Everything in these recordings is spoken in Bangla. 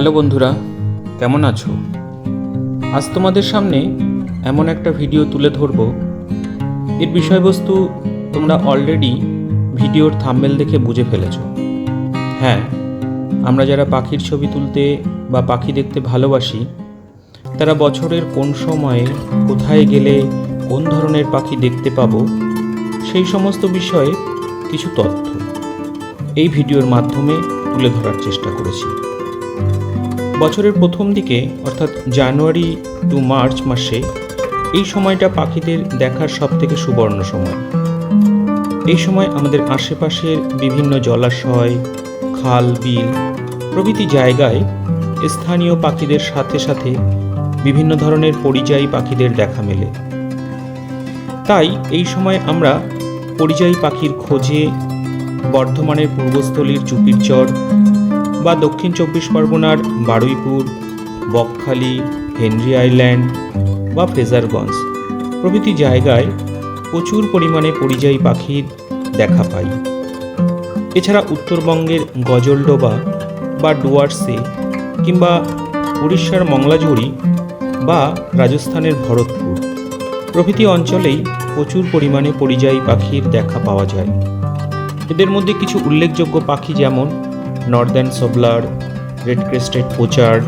হ্যালো বন্ধুরা, কেমন আছো? আজ তোমাদের সামনে এমন একটা ভিডিও তুলে ধরব। এর বিষয়বস্তু তোমরা অলরেডি ভিডিওর থাম্বেল দেখে বুঝে ফেলেছো। হ্যাঁ আমরা যারা পাখির ছবি তুলতে বা পাখি দেখতে ভালোবাসি, তারা বছরের কোন সময়ে কোথায় গেলে কোন ধরনের পাখি দেখতে পাবো, সেই সমস্ত বিষয়ে কিছু তথ্য এই ভিডিওর মাধ্যমে তুলে ধরার চেষ্টা করেছি। বছরের প্রথম দিকে, অর্থাৎ জানুয়ারি টু মার্চ মাসে, এই সময়টা পাখিদের দেখার সব থেকে সুবর্ণ সময়। এই সময় আমাদের আশেপাশের বিভিন্ন জলাশয়, খাল, বিল, প্রভৃতি জায়গায় স্থানীয় পাখিদের সাথে সাথে বিভিন্ন ধরনের পরিযায়ী পাখিদের দেখা মেলে। তাই এই সময় আমরা পরিযায়ী পাখির খোঁজে বর্ধমানের পূর্বস্থলীর চুপির চর বা দক্ষিণ চব্বিশ পরগনার বারুইপুর, বকখালি, হেনরি আইল্যান্ড বা ফ্রেজারগঞ্জ প্রভৃতি জায়গায় প্রচুর পরিমাণে পরিযায়ী পাখির দেখা পাই। এছাড়া উত্তরবঙ্গের গজলডোবা বা ডুয়ার্সে কিংবা উড়িষ্যার মংলাঝুরি বা রাজস্থানের ভরতপুর। প্রভৃতি অঞ্চলেই প্রচুর পরিমাণে পরিযায়ী পাখির দেখা পাওয়া যায়। এদের মধ্যে কিছু উল্লেখযোগ্য পাখি যেমন northern shoveler red crested pochard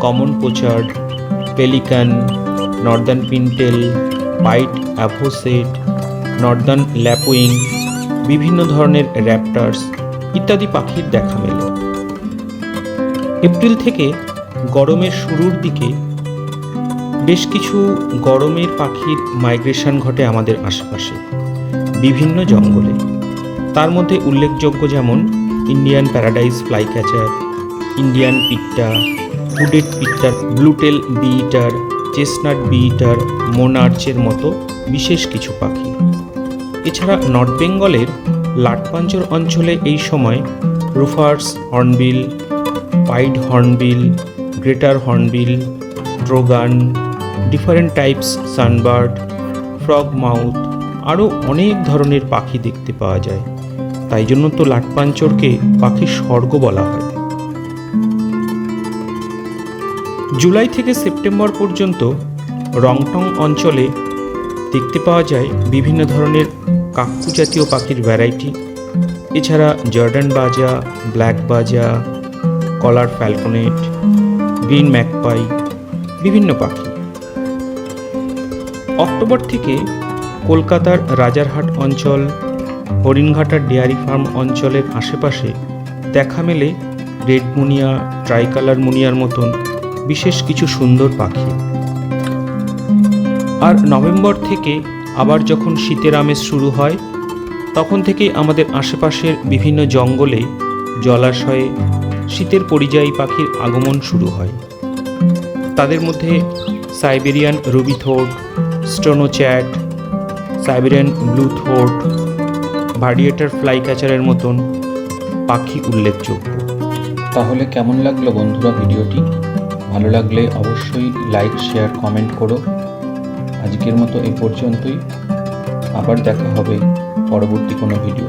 common pochard pelican northern pintail pied avocet northern lapwing বিভিন্ন ধরনের র্যাপটার্স ইত্যাদি পাখির দেখা মেলে। এপ্রিল থেকে গরমের শুরুর দিকে বেশ কিছু গরমের পাখির মাইগ্রেশন ঘটে আমাদের আশেপাশে, বিভিন্ন জঙ্গলে। তার মধ্যে উল্লেখযোগ্য যেমন Indian paradise flycatcher Indian pitta hooded পিট্টার bluetail bee eater chestnut bee eater মোনার্চের মতো বিশেষ কিছু পাখি। এছাড়া নর্থ বেঙ্গলের লাটপাঞ্চর অঞ্চলে এই সময় rufous hornbill pied hornbill greater hornbill drongo different types sunbird frogmouth আরও অনেক ধরনের পাখি দেখতে পাওয়া যায়। তাই জন্য তো লাটপাঞ্চরকে পাখির স্বর্গ বলা হয়। জুলাই থেকে সেপ্টেম্বর পর্যন্ত রংটং অঞ্চলে দেখতে পাওয়া যায় বিভিন্ন ধরনের কাকু জাতীয় পাখির ভ্যারাইটি। এছাড়া জর্ডান বাজা, ব্ল্যাক বাজা, কলার ফ্যালকনেট, গ্রিন ম্যাকপাই বিভিন্ন পাখি। অক্টোবর থেকে কলকাতার রাজারহাট অঞ্চল হরিণঘাটার ডেয়ারি ফার্ম অঞ্চলের আশেপাশে দেখা মেলে রেড মুনিয়া, ট্রাইকালার মুনিয়ার মতন বিশেষ কিছু সুন্দর পাখি। আর নভেম্বর থেকে আবার যখন শীতের আমেজ শুরু হয়, তখন থেকেই আমাদের আশেপাশের বিভিন্ন জঙ্গলে জলাশয়ে শীতের পরিযায়ী পাখির আগমন শুরু হয়। তাদের মধ্যে Siberian rubythroat stonechat Siberian bluethroat verditer fly ক্যাচারের মতন পাখি উল্লেখযোগ্য। তাহলে কেমন লাগল বন্ধুরা ভিডিওটি? ভালো লাগলে অবশ্যই লাইক, শেয়ার, কমেন্ট করো। আজকের মতো এ পর্যন্তই। আবার দেখা হবে পরবর্তী কোনো ভিডিও